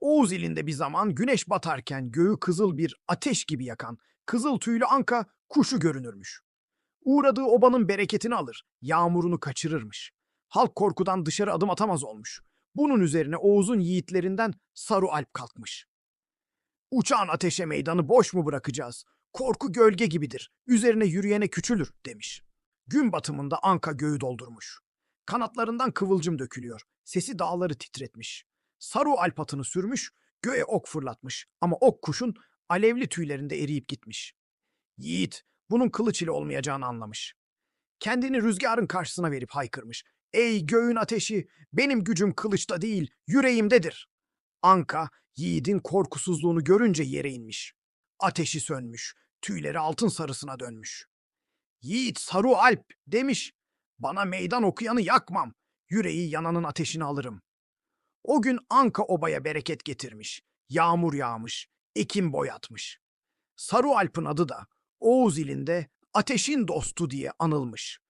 Oğuz ilinde bir zaman güneş batarken göğü kızıl bir ateş gibi yakan kızıl tüylü anka kuşu görünürmüş. Uğradığı obanın bereketini alır, yağmurunu kaçırırmış. Halk korkudan dışarı adım atamaz olmuş. Bunun üzerine Oğuz'un yiğitlerinden Saru Alp kalkmış. Uçağın ateşe meydanı boş mu bırakacağız? Korku gölge gibidir, üzerine yürüyene küçülür demiş. Gün batımında Anka göğü doldurmuş. Kanatlarından kıvılcım dökülüyor, sesi dağları titretmiş. Saru Alp atını sürmüş, göğe ok fırlatmış ama ok kuşun alevli tüylerinde eriyip gitmiş. Yiğit bunun kılıç ile olmayacağını anlamış. Kendini rüzgarın karşısına verip haykırmış. Ey göğün ateşi, benim gücüm kılıçta değil, yüreğimdedir. Anka, yiğidin korkusuzluğunu görünce yere inmiş. Ateşi sönmüş, tüyleri altın sarısına dönmüş. Yiğit Saru Alp demiş, bana meydan okuyanı yakmam, yüreği yananın ateşini alırım. O gün Anka obaya bereket getirmiş, yağmur yağmış, ekim boyatmış. Saru Alp'ın adı da Oğuz ilinde ateşin dostu diye anılmış.